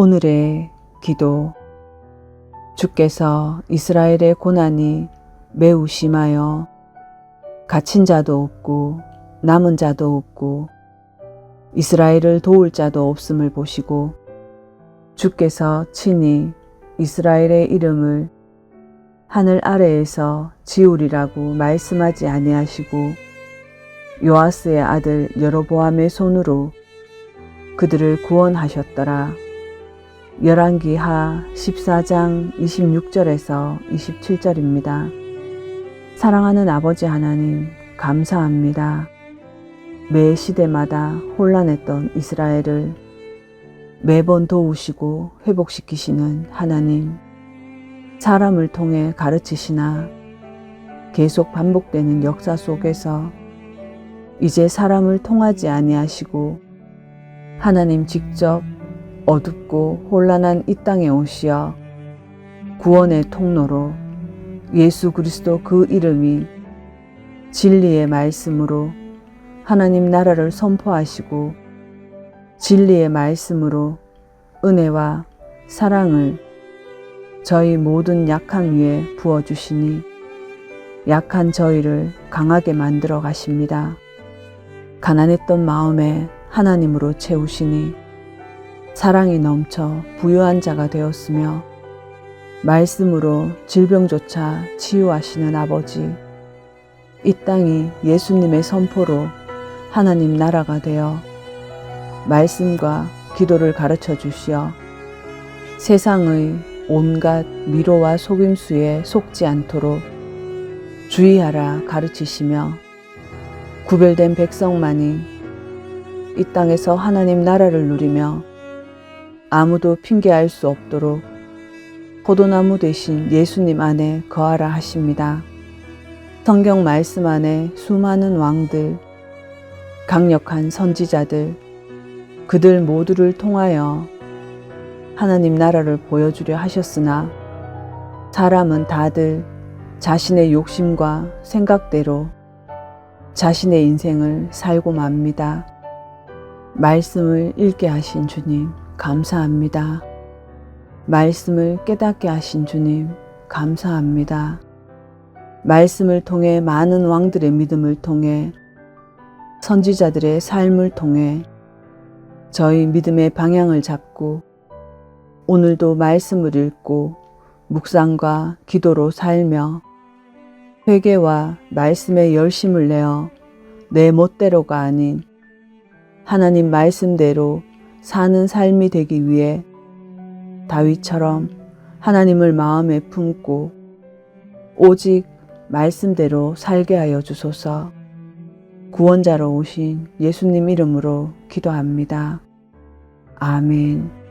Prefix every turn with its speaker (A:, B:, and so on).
A: 오늘의 기도 주께서 이스라엘의 고난이 매우 심하여 갇힌 자도 없고 남은 자도 없고 이스라엘을 도울 자도 없음을 보시고 주께서 친히 이스라엘의 이름을 하늘 아래에서 지우리라고 말씀하지 아니하시고 요아스의 아들 여로보암의 손으로 그들을 구원하셨더라. 열왕기 하 14장 26절에서 27절입니다. 사랑하는 아버지 하나님, 감사합니다. 매 시대마다 혼란했던 이스라엘을 매번 도우시고 회복시키시는 하나님, 사람을 통해 가르치시나 계속 반복되는 역사 속에서 이제 사람을 통하지 아니하시고 하나님 직접 어둡고 혼란한 이 땅에 오시어 구원의 통로로 예수 그리스도 그 이름이 진리의 말씀으로 하나님 나라를 선포하시고 진리의 말씀으로 은혜와 사랑을 저희 모든 약한 위에 부어주시니 약한 저희를 강하게 만들어 가십니다. 가난했던 마음에 하나님으로 채우시니 사랑이 넘쳐 부유한 자가 되었으며 말씀으로 질병조차 치유하시는 아버지 이 땅이 예수님의 선포로 하나님 나라가 되어 말씀과 기도를 가르쳐 주시어 세상의 온갖 미로와 속임수에 속지 않도록 주의하라 가르치시며 구별된 백성만이 이 땅에서 하나님 나라를 누리며 아무도 핑계할 수 없도록 포도나무 대신 예수님 안에 거하라 하십니다. 성경 말씀 안에 수많은 왕들, 강력한 선지자들, 그들 모두를 통하여 하나님 나라를 보여주려 하셨으나 사람은 다들 자신의 욕심과 생각대로 자신의 인생을 살고 맙니다. 말씀을 읽게 하신 주님, 감사합니다. 말씀을 깨닫게 하신 주님, 감사합니다. 말씀을 통해 많은 왕들의 믿음을 통해 선지자들의 삶을 통해 저희 믿음의 방향을 잡고 오늘도 말씀을 읽고 묵상과 기도로 살며 회개와 말씀에 열심을 내어 내 멋대로가 아닌 하나님 말씀대로 사는 삶이 되기 위해 다윗처럼 하나님을 마음에 품고 오직 말씀대로 살게 하여 주소서 구원자로 오신 예수님 이름으로 기도합니다. 아멘.